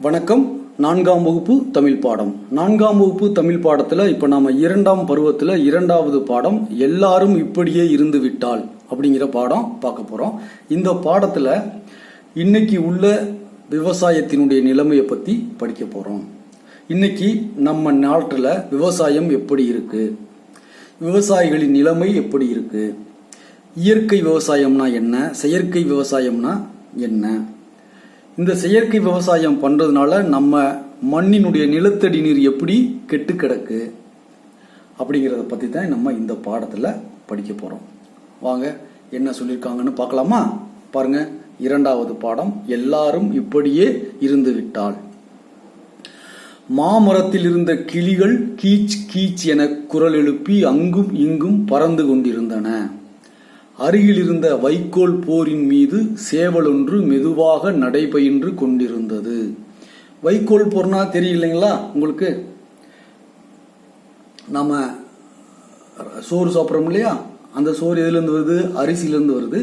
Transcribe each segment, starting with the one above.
வணக்கம். நான்காம் வகுப்பு தமிழ் பாடம். நான்காம் வகுப்பு தமிழ் பாடத்துல இப்ப நாம இரண்டாம் பருவத்துல இரண்டாவது பாடம் எல்லாரும் இப்படியே இருந்து விட்டால் அப்படிங்கிற பாடம் பார்க்க போறோம். இந்த பாடத்துல இன்னைக்கு உள்ள விவசாயத்தினுடைய நிலைமையை பத்தி படிக்க போறோம். இன்னைக்கு நம்ம நாட்டில் விவசாயம் எப்படி இருக்கு? விவசாயிகளின் நிலைமை எப்படி இருக்கு? இயற்கை விவசாயம்னா என்ன? செயற்கை விவசாயம்னா என்ன? இந்த செயற்கை விவசாயம் பண்ணுறதுனால நம்ம மண்ணினுடைய நிலத்தடி நீர் எப்படி கெட்டு கிடக்கு அப்படிங்கிறத பற்றி தான் நம்ம இந்த பாடத்தில் படிக்க போகிறோம் வாங்க என்ன சொல்லியிருக்காங்கன்னு பார்க்கலாமா? பாருங்க இரண்டாவது பாடம் எல்லாரும் இப்படியே இருந்து விட்டால். மாமரத்தில் இருந்த கிளிகள் கீச் கீச் என குரல் எழுப்பி அங்கும் இங்கும் பறந்து கொண்டிருந்தன. அருகில் இருந்த வைக்கோல் போரின் மீது சேவலொன்று மெதுவாக நடைபயின்று கொண்டிருந்தது. வைக்கோல் போர்னா தெரியலைங்களா உங்களுக்கு? நம்ம சோறு சாப்பிட்றோம் இல்லையா? அந்த சோறு எதுலேருந்து வருது? அரிசியிலேருந்து வருது.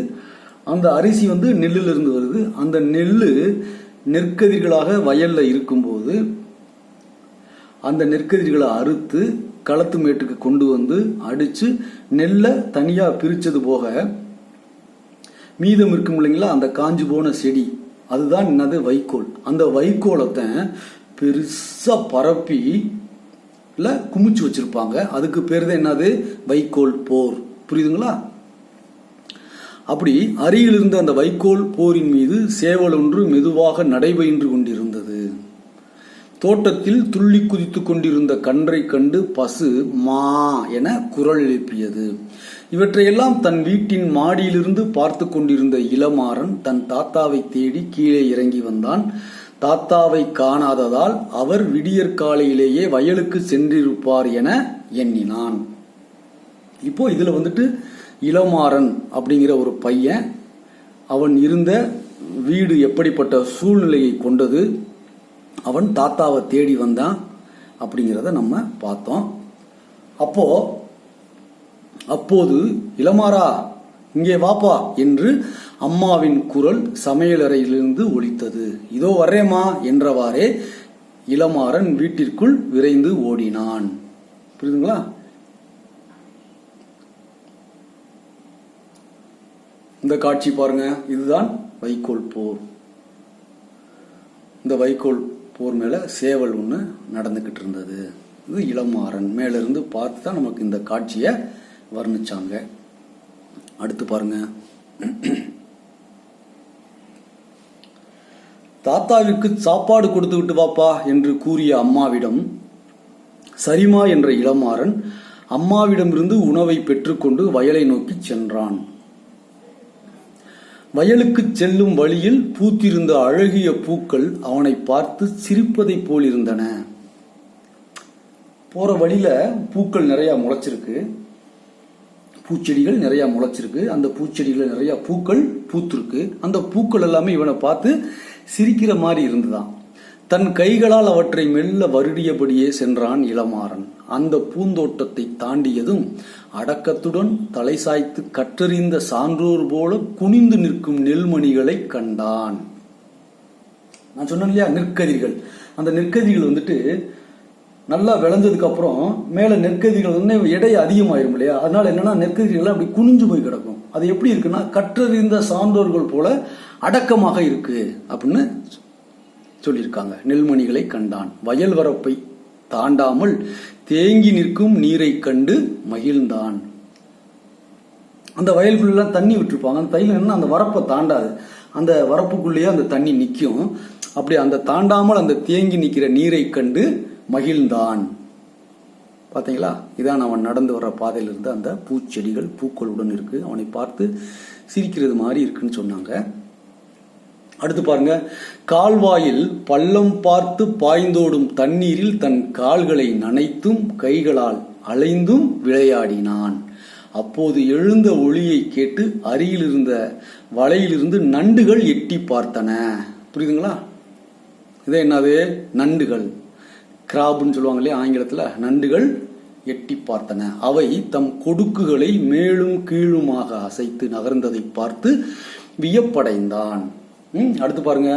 அந்த அரிசி வந்து நெல்லிலிருந்து வருது. அந்த நெல் நெற்கதிர்களாக வயலில் இருக்கும்போது அந்த நெற்கதிர்களை அறுத்து களத்து மேட்டுக்கு கொண்டு வந்து அடிச்சு நெல்லை தனியா பிரிச்சது போக மீதம் இருக்கும் இல்லைங்களா அந்த காஞ்சு போன செடி. அதுதான் என்னது? வைக்கோல். அந்த வைக்கோலத்தை பெருசா பரப்பி இல்லை குமிச்சு வச்சிருப்பாங்க. அதுக்கு பேர் தான் என்னது? வைக்கோல் போர். புரியுதுங்களா? அப்படி அருகில் இருந்த அந்த வைக்கோல் போரின் மீது சேவல் ஒன்று மெதுவாக நடைபயின்று கொண்டிருந்தது. தோட்டத்தில் துள்ளி குதித்துக் கொண்டிருந்த கன்றை கண்டு பசு மா என குரல் எழுப்பியது. இவற்றையெல்லாம் தன் வீட்டின் மாடியிலிருந்து பார்த்து கொண்டிருந்த இளமாறன் தன் தாத்தாவை தேடி கீழே இறங்கி வந்தான். தாத்தாவை காணாததால் அவர் விடியற்காலையிலேயே வயலுக்கு சென்றிருப்பார் என எண்ணினான். இப்போ இதுல வந்துட்டு இளமாறன் அப்படிங்கிற ஒரு பையன் அவன் இருந்த வீடு எப்படிப்பட்ட சூழ்நிலையை கொண்டது அவன் தாத்தாவை தேடி வந்தான் அப்படிங்கிறத நம்ம பார்த்தோம். அப்போ அப்போது இளமாரா இங்கே வாப்பா என்று அம்மாவின் குரல் சமையலறையிலிருந்து ஒலித்தது. இதோ வர்றேம்மா என்றவாறே இளமாறன் வீட்டிற்குள் விரைந்து ஓடினான். புரியுதுங்களா? இந்த காட்சி பாருங்க. இதுதான் வைக்கோல் போர். இந்த வைக்கோல் போர் மேலே சேவல் ஒன்று நடந்துக்கிட்டு இருந்தது. இது இளமாறன். மேலிருந்து பார்த்து தான் நமக்கு இந்த காட்சியை வர்ணிச்சாங்க. அடுத்து பாருங்க. தாத்தாவிற்கு சாப்பாடு கொடுத்து விட்டு வாப்பா என்று கூறிய அம்மாவிடம் சரிமா என்ற இளமாறன் அம்மாவிடமிருந்து உணவை பெற்றுக்கொண்டு வயலை நோக்கி சென்றான். வயலுக்குச் செல்லும் வழியில் பூத்திருந்த அழகிய பூக்கள் அவனை பார்த்து சிரிப்பதைப் போல் இருந்தன போற வழியில பூக்கள் நிறைய முளைச்சிருக்கு. பூச்செடிகள் நிறைய முளைச்சிருக்கு. அந்த பூச்செடிகள் நிறைய பூக்கள் பூத்திருக்கு. அந்த பூக்கள் எல்லாமே இவனை பார்த்து சிரிக்கிற மாதிரி இருந்ததான் தன் கைகளால் அவற்றை மெல்ல வருடியபடியே சென்றான் இளமாறன். அந்த பூந்தோட்டத்தை தாண்டியதும் அடக்கத்துடன் தலை சாய்த்து கற்றறிந்த சான்றோர் போல குனிந்து நிற்கும் நெல்மணிகளை கண்டான். நான் சொன்னேன் இல்லையா? நெற்கதிர்கள். அந்த நெற்கதிகள் வந்துட்டு நல்லா விளைஞ்சதுக்கு அப்புறம் மேல நெற்கதிகள் வந்து எடை அதிகமாயிரும் இல்லையா? அதனால என்னன்னா நெற்கதிகள் அப்படி குனிஞ்சு போய் கிடக்கும். அது எப்படி இருக்குன்னா கற்றறிந்த சான்றோர்கள் போல அடக்கமாக இருக்கு அப்படின்னு சொல்லியிருக்காங்க. நெல்மணிகளை கண்டான். வயல் வரப்பை தாண்டாமல் தேங்கி நிற்கும் நீரை கண்டு மகிழ்ந்தான். அந்த வயலுக்குள்ளெல்லாம் தண்ணி விட்டுருப்பாங்க. அந்த தையில் என்ன? அந்த வரப்பை தாண்டாது. அந்த வரப்புக்குள்ளேயே அந்த தண்ணி நிற்கும். அப்படி அந்த தாண்டாமல் அந்த தேங்கி நிற்கிற நீரை கண்டு மகிழ்ந்தான். பார்த்தீங்களா? இதான் அவன் நடந்து வர பாதையில் இருந்து அந்த பூச்செடிகள் பூக்களுடன் இருக்கு. அவனை பார்த்து சிரிக்கிறது மாதிரி இருக்குன்னு சொன்னாங்க. அடுத்து பாருங்க. கால்வாயில் பள்ளம் பார்த்து பாய்ந்தோடும் தண்ணீரில் தன் கால்களை நனைத்தும் கைகளால் அலைந்தும் விளையாடினான். அப்போது எழுந்த ஒளியை கேட்டு அருகிலிருந்த வலையிலிருந்து நண்டுகள் எட்டி பார்த்தன. புரியுதுங்களா? இது என்னது? நண்டுகள். கிராப்னு சொல்லுவாங்க இல்லையா ஆங்கிலத்தில் நண்டுகள் எட்டி பார்த்தன. அவை தம் கொடுக்குகளை மேலும் கீழுமாக அசைத்து நகர்ந்ததை பார்த்து வியப்படைந்தான். அடுத்து பாருங்க.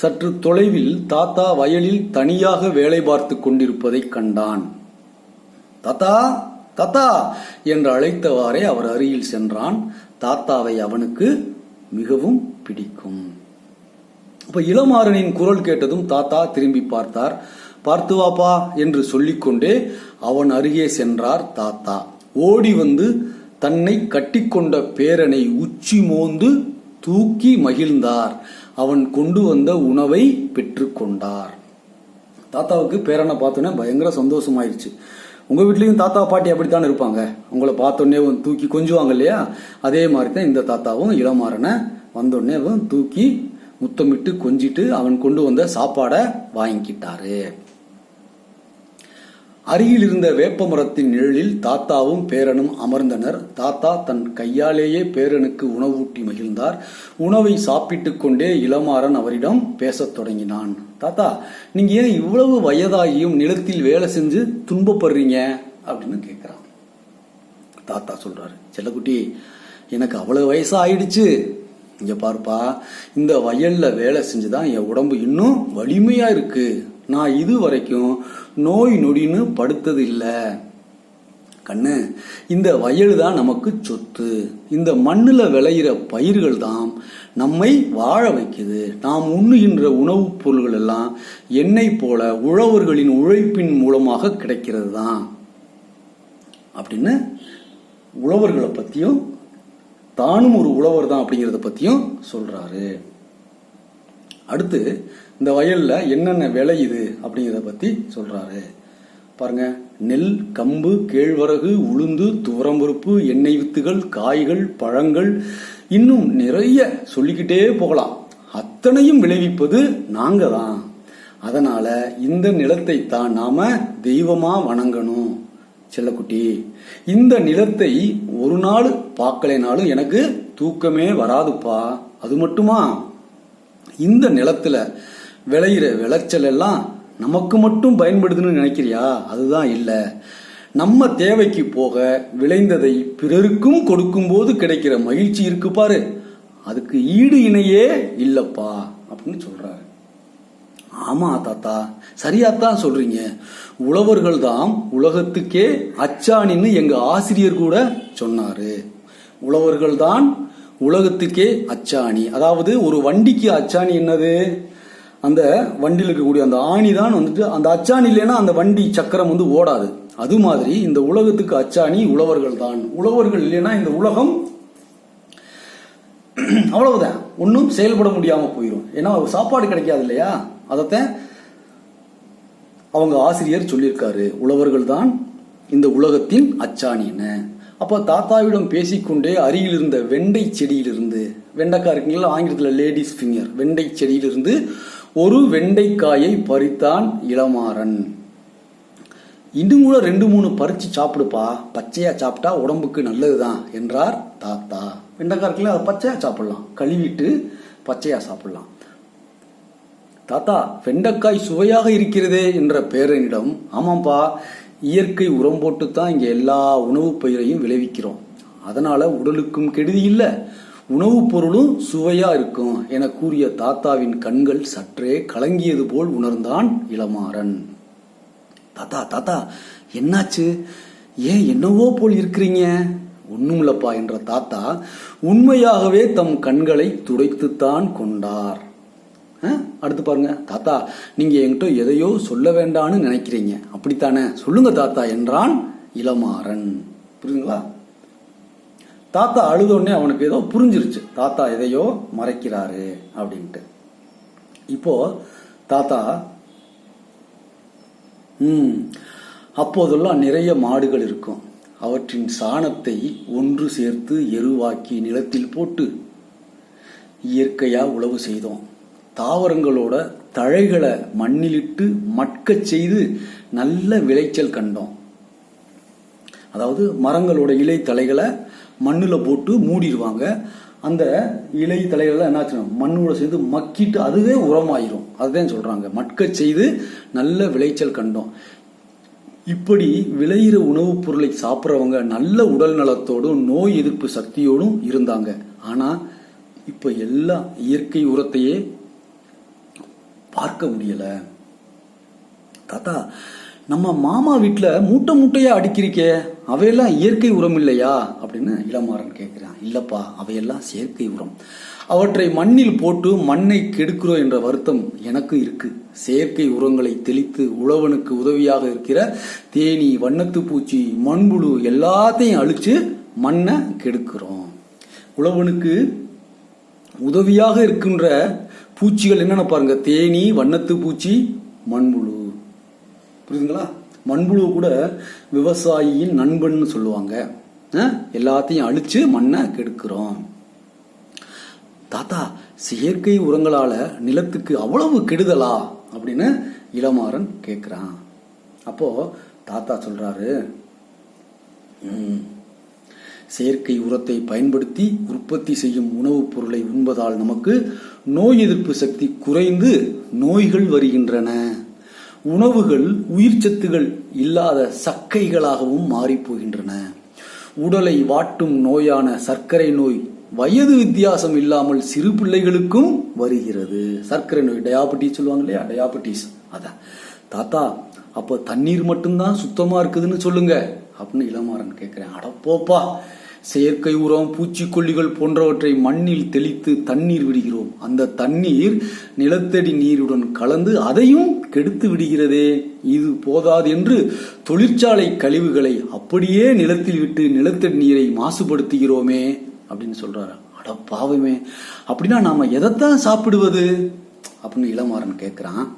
சற்று தொலைவில் தாத்தா வயலில் தனியாக வேலை பார்த்து கொண்டிருப்பதை கண்டான். தாத்தா தாத்தா என்று அழைத்தவாறே அவர் அருகில் சென்றான். தாத்தாவை அவனுக்கு மிகவும் பிடிக்கும். அப்ப இளமாறனின் குரல் கேட்டதும் தாத்தா திரும்பி பார்த்தார். பார்த்து வாப்பா என்று சொல்லிக்கொண்டே அவன் அருகே சென்றார் தாத்தா. ஓடி வந்து தன்னை கட்டிக்கொண்ட பேரனை உச்சி மோந்து தூக்கி மகிழ்ந்தார். அவன் கொண்டு வந்த உணவை பெற்றுக்கொண்டார். தாத்தாவுக்கு பேரனை பார்த்தோன்னே பயங்கர சந்தோஷமாயிருச்சு. உங்கள் வீட்லேயும் தாத்தா பாட்டி அப்படித்தானே இருப்பாங்க? உங்களை பார்த்தோன்னே தூக்கி கொஞ்சுவாங்க இல்லையா? அதே மாதிரி தான் இந்த தாத்தாவும் இளமாறனை வந்தோடனே தூக்கி முத்தமிட்டு கொஞ்சிட்டு அவன் கொண்டு வந்த சாப்பாடை வாங்கிக்கிட்டாரு. அருகில் இருந்த வேப்ப மரத்தின் நிழலில் தாத்தாவும் பேரனும் அமர்ந்தனர். தாத்தா தன் கையாலேயே பேரனுக்கு உணவூட்டி மகிழ்ந்தார். உணவை சாப்பிட்டுக் கொண்டே இளமாறன் அவரிடம் பேசத் தொடங்கினான். தாத்தா நீங்க ஏன் இவ்வளவு வயதாகியும் நிலத்தில் வேலை செஞ்சு துன்பப்படுறீங்க? அப்படின்னு கேட்கிறான். தாத்தா சொல்றாரு செல்லக்குட்டி எனக்கு அவ்வளவு வயசு ஆயிடுச்சு இங்க பாருப்பா இந்த வயல்ல வேலை செஞ்சுதான் என் உடம்பு இன்னும் வலிமையா இருக்கு. நான் இது வரைக்கும் நோய் நொடின்னு படுத்தது இல்லை கண்ணு இந்த வயல் தான் நமக்கு சொத்து. இந்த மண்ணில் விளையிற பயிர்கள் தான் நம்மை வாழ வைக்குது. நாம் உண்ணுகின்ற உணவுப் பொருள்கள் எல்லாம் எண்ணெய் போல உழவர்களின் உழைப்பின் மூலமாக கிடைக்கிறது தான் அப்படின்னு உழவர்களை பற்றியும் தானும் ஒரு உழவர் தான் அப்படிங்கிறத பற்றியும் சொல்கிறாரு அடுத்து இந்த வயல்ல என்னென்ன விளையுது அப்படிங்கிறத பத்தி சொல்றாரு. பாருங்க நெல் கம்பு கேழ்வரகு உளுந்து துவரம்பருப்பு எண்ணெய் வித்துகள் காய்கள் பழங்கள் இன்னும் நிறைய சொல்லிக்கிட்டே போகலாம். அத்தனையும் விளைவிப்பது நாங்க தான் அதனால இந்த நிலத்தை தான் நாம தெய்வமா வணங்கணும். செல்லக்குட்டி இந்த நிலத்தை ஒரு நாள் பார்க்கலைனாலும் எனக்கு தூக்கமே வராதுப்பா. அது மட்டுமா? இந்த நிலத்துல விளையிற விளைச்சல் எல்லாம் நமக்கு மட்டும் பயன்படுதுன்னு நினைக்கிறியா? அதுதான் இல்லை. நம்ம தேவைக்கு போக விளைந்ததை பிறருக்கும் கொடுக்கும்போது கிடைக்கிற மகிழ்ச்சி இருக்கு பாரு. அதுக்கு ஈடு இணையே இல்லப்பா அப்படின்னு சொல்றாரு. ஆமா தாத்தா. சரியாத்தான் சொல்றீங்க. உழவர்கள் தான் உலகத்துக்கே அச்சாணின்னு எங்க ஆசிரியர் கூட சொன்னாரு. உழவர்கள் தான் உலகத்துக்கே அச்சாணி. அதாவது ஒரு வண்டிக்கு அச்சாணி என்னது? அந்த வண்டியில் இருக்கக்கூடிய அந்த ஆணி தான் வந்துட்டு அந்த அச்சாணி இல்லைன்னா அந்த வண்டி சக்கரம் வந்து ஓடாது. அது மாதிரி இந்த உலகத்துக்கு அச்சாணி உழவர்கள் தான். உழவர்கள் இல்லைன்னா இந்த உலகம் அவ்வளவுதான். ஒன்றும் செயல்பட முடியாம போயிடும் ஏன்னா சாப்பாடு கிடைக்காது இல்லையா? அதைத்தான் அவங்க ஆசிரியர் சொல்லியிருக்காரு. உழவர்கள் தான் இந்த உலகத்தின் அச்சாணின்னு அப்போ தாத்தாவிடம் பேசிக்கொண்டே அருகில் இருந்த வெண்டை செடியிலிருந்து வெண்டைக்காய் இருக்குங்களா? ஆங்கிலத்தில் லேடிஸ் ஃபிங்கர் வெண்டை செடியிலிருந்து ஒரு வெண்டைக்காயை பறித்தான் இளமாறன். இன்னும் கூட ரெண்டு மூணு பறித்து சாப்பிடுப்பா. பச்சையாக சாப்பிட்டா உடம்புக்கு நல்லதுதான் என்றார் தாத்தா. வெண்டைக்காய் இருக்குல்ல அதை பச்சையாக சாப்பிடலாம். கழுவிட்டு பச்சையாக சாப்பிடலாம். தாத்தா வெண்டைக்காய் சுவையாக இருக்கிறதே என்ற பேரனிடம் ஆமாம்ப்பா இயற்கை உரம் போட்டு தான் இங்கே எல்லா உணவுப் பயிரையும் விளைவிக்கிறோம். அதனால் உடலுக்கும் கெடுதி இல்லை உணவுப் பொருளும் சுவையாக இருக்கும் என கூறிய தாத்தாவின் கண்கள் சற்றே கலங்கியது போல் உணர்ந்தான் இளமாறன். தாத்தா தாத்தா என்னாச்சு? ஏன் என்னவோ போல் இருக்கிறீங்க? ஒண்ணும் இல்லப்பா என்ற தாத்தா உண்மையாகவே தம் கண்களை துடைத்துத்தான் கொண்டார். அடுத்து பாருங்க. தாத்தா நீங்க என்கிட்ட எதையோ சொல்ல வேண்டான்னு நினைக்கிறீங்க. அப்படித்தானே? சொல்லுங்க தாத்தா என்றான் இளமாறன். புரியுதுங்களா? தாத்தா அழுதோடனே அவனுக்கு ஏதோ புரிஞ்சிருச்சு. தாத்தா எதையோ மறைக்கிறாரு அப்படின்ட்டு. இப்போ தாத்தா ம் அப்போதெல்லாம் நிறைய மாடுகள் இருக்கும். அவற்றின் சாணத்தை ஒன்று சேர்த்து எருவாக்கி நிலத்தில் போட்டு இயற்கையா உழவு செய்தோம். தாவரங்களோட தழைகளை மண்ணிலிட்டு மட்கச் செய்து நல்ல விளைச்சல் கண்டோம். அதாவது மரங்களோட இலை தலைகளை மண்ணில் போட்டு மூடிடுவாங்க. அந்த இலை தலைகளை என்னாச்சுன்னா மண்ணோட சேர்ந்து மக்கிட்டு அதுவே உரமாயிரும். அதுதான் சொல்கிறாங்க மட்கச் செய்து நல்ல விளைச்சல் கண்டோம். இப்படி விளையிற உணவுப் பொருளை சாப்பிட்றவங்க நல்ல உடல் நலத்தோடும் நோய் எதிர்ப்பு சக்தியோடும் இருந்தாங்க. ஆனால் இப்போ எல்லாம் இயற்கை உரத்தையே பார்க்க முடியல. தாத்தா நம்ம மாமா வீட்டில் மூட்டை மூட்டையா அடிக்கிறீக்கே அவையெல்லாம் இயற்கை உரம் இல்லையா? அப்படின்னு இளமாறன் கேட்குறான். இல்லப்பா அவையெல்லாம் செயற்கை உரம். அவற்றை மண்ணில் போட்டு மண்ணை கெடுக்கிறோம் என்ற வருத்தம் எனக்கு இருக்கு. செயற்கை உரங்களை தெளித்து உழவனுக்கு உதவியாக இருக்கிற தேனி வண்ணத்து பூச்சி மண்புழு எல்லாத்தையும் அழிச்சு மண்ணை கெடுக்கிறோம். உழவனுக்கு உதவியாக இருக்கின்ற பூச்சிகள் என்னென்ன பாருங்க? தேனி வண்ணத்து பூச்சி மண்புழு. புரியுதுங்களா? மண்புழு கூட விவசாயியின் நண்பன் சொல்லுவாங்க. எல்லாத்தையும் அழிச்சு மண்ணை கெடுக்கிறோம். தாத்தா செயற்கை உரங்களால நிலத்துக்கு அவ்வளவு கெடுதலா? அப்படின்னு இளமாறன் கேக்குறான். அப்போ தாத்தா சொல்றாரு "ம், செயற்கை உரத்தை பயன்படுத்தி உற்பத்தி செய்யும் உணவுப் பொருளை உண்பதால் நமக்கு நோய் எதிர்ப்பு சக்தி குறைந்து நோய்கள் வருகின்றன. உணவுகள் உயிர்ச்சத்துகள் இல்லாத சக்கைகளாகவும் மாறிப்போகின்றன. உடலை வாட்டும் நோயான சர்க்கரை நோய் வயது வித்தியாசம் இல்லாமல் சிறு பிள்ளைகளுக்கும் வருகிறது. சர்க்கரை நோய் டயாபட்டிஸ் சொல்லுவாங்க இல்லையா? டயாபட்டிஸ். அதான். தாத்தா அப்போ தண்ணீர் மட்டும்தான் சுத்தமாக இருக்குதுன்னு சொல்லுங்க. அப்படின்னு இளமாறன் கேட்குறேன். அடப்போப்பா செயற்கை உரம் பூச்சிக்கொல்லிகள் போன்றவற்றை மண்ணில் தெளித்து தண்ணீர் விடுகிறோம். அந்த தண்ணீர் நிலத்தடி நீருடன் கலந்து அதையும் கெடுத்து விடுகிறதே. இது போதாது என்று தொழிற்சாலை கழிவுகளை அப்படியே நிலத்தில் விட்டு நிலத்தடி நீரை மாசுபடுத்துகிறோமே அப்படின்னு சொல்றாரு. அட பாவமே. அப்படின்னா நாம எதைத்தான் சாப்பிடுவது? அப்படின்னு இளமாறன் கேட்கிறான்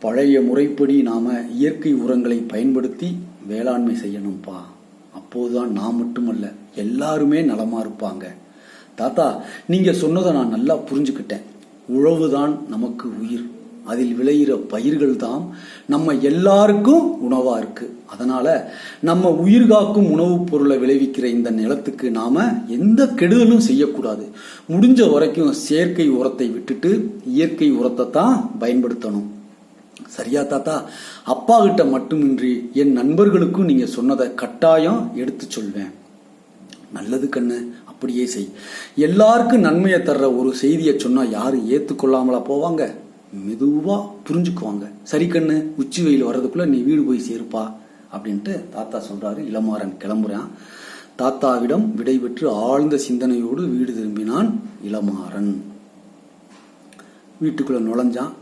பழைய முறைப்படி நாம இயற்கை உரங்களை பயன்படுத்தி வேளாண்மை செய்யணும்ப்பா அப்போதுதான் நான் மட்டுமல்ல எல்லாருமே நலமா இருப்பாங்க. தாத்தா நீங்க சொன்னதை நான் நல்லா புரிஞ்சுக்கிட்டேன். உழவுதான் நமக்கு உயிர். அதில் விளையிற பயிர்கள் தான் நம்ம எல்லாருக்கும் உணவா இருக்கு. அதனால நம்ம உயிர் காக்கும் உணவுப் பொருளை விளைவிக்கிற இந்த நிலத்துக்கு நாம எந்த கெடுதலும் செய்யக்கூடாது. முடிஞ்ச வரைக்கும் செயற்கை உரத்தை விட்டுட்டு இயற்கை உரத்தை தான் பயன்படுத்தணும். சரியா தாத்தா? அப்பா கிட்ட மட்டுமின்றி என் நண்பர்களுக்கும் நீங்க சொன்னதை கட்டாயம் எடுத்து சொல்வேன். நல்லது கண்ணு அப்படியே செய். எல்லாருக்கும் நன்மையை தர்ற ஒரு செய்தியை சொன்னா யாரும் ஏத்துக்கொள்ளாமலா போவாங்க? மெதுவா புரிஞ்சுக்குவாங்க. சரி கண்ணு உச்சி வெயில் வர்றதுக்குள்ள நீ வீடு போய் சேருப்பா அப்படின்ட்டு தாத்தா சொல்றாரு. இளமாறன் கிளம்புறான். தாத்தாவிடம் விடைபெற்று ஆழ்ந்த சிந்தனையோடு வீடு திரும்பினான் இளமாறன். வீட்டுக்குள்ள நுழைஞ்சான்.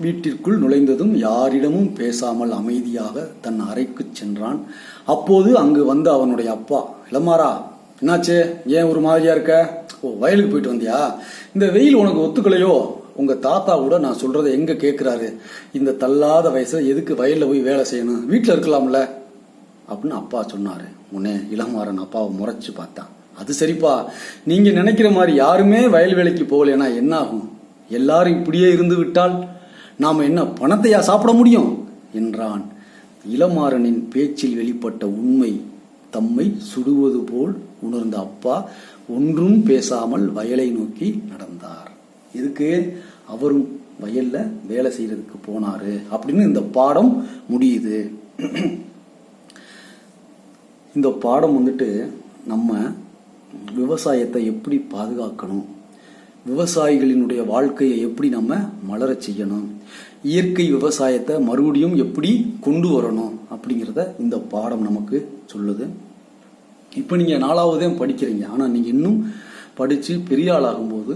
வீட்டிற்குள் நுழைந்ததும் யாரிடமும் பேசாமல் அமைதியாக தன் அறைக்கு சென்றான். அப்போது அங்கு வந்த அவனுடைய அப்பா இளமாரா என்னாச்சு? ஏன் ஒரு மாதிரியா இருக்க? ஓ வயலுக்கு போயிட்டு வந்தியா? இந்த வெயில் உனக்கு ஒத்துக்கலையோ? உங்க தாத்தா கூட நான் சொல்றதை எங்க கேட்கிறாரு இந்த தள்ளாத வயசுல எதுக்கு வயல்ல போய் வேலை செய்யணும்? வீட்டில் இருக்கலாம்ல. அப்படின்னு அப்பா சொன்னாரு. உன்னே இளமாறன் அப்பாவை முறைச்சு பார்த்தான். அது சரிப்பா. நீங்க நினைக்கிற மாதிரி யாருமே வயல் வேலைக்கு போகலைன்னா என்ன ஆகும் எல்லாரும் இப்படியே இருந்து விட்டால் நாம் என்ன பணத்தையா சாப்பிட முடியும்? என்றான். இளமாறனின் பேச்சில் வெளிப்பட்ட உண்மை தம்மை சுடுவது போல் உணர்ந்த அப்பா ஒன்றும் பேசாமல் வயலை நோக்கி நடந்தார். இதுக்கு அவரும் வயல்ல வேலை செய்யறதுக்கு போனாரு அப்படின்னு இந்த பாடம் முடியுது. இந்த பாடம் வந்துட்டு நம்ம விவசாயத்தை எப்படி பாதுகாக்கணும்? விவசாயிகளினுடைய வாழ்க்கையை எப்படி நம்ம மலரச் செய்யணும்? இயற்கை விவசாயத்தை மறுபடியும் எப்படி கொண்டு வரணும்? அப்படிங்கிறத இந்த பாடம் நமக்கு சொல்லுது. இப்போ நீங்கள் நாலாவதே படிக்கிறீங்க. ஆனால் நீங்கள் இன்னும் படித்து பெரிய ஆளாகும்போது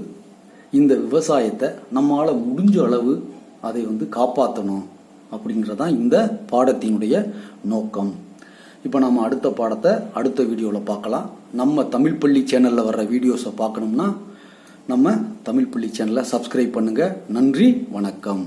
இந்த விவசாயத்தை நம்மளால் முடிஞ்ச அளவு அதை வந்து காப்பாற்றணும் அப்படிங்கிறதான் இந்த பாடத்தினுடைய நோக்கம். இப்போ நம்ம அடுத்த பாடத்தை அடுத்த வீடியோவில் பார்க்கலாம். நம்ம தமிழ் பள்ளி சேனலில் வர்ற வீடியோஸை பார்க்கணும்னா நம்ம தமிழ் புள்ளி சேனலை சப்ஸ்கிரைப் பண்ணுங்கள் நன்றி வணக்கம்.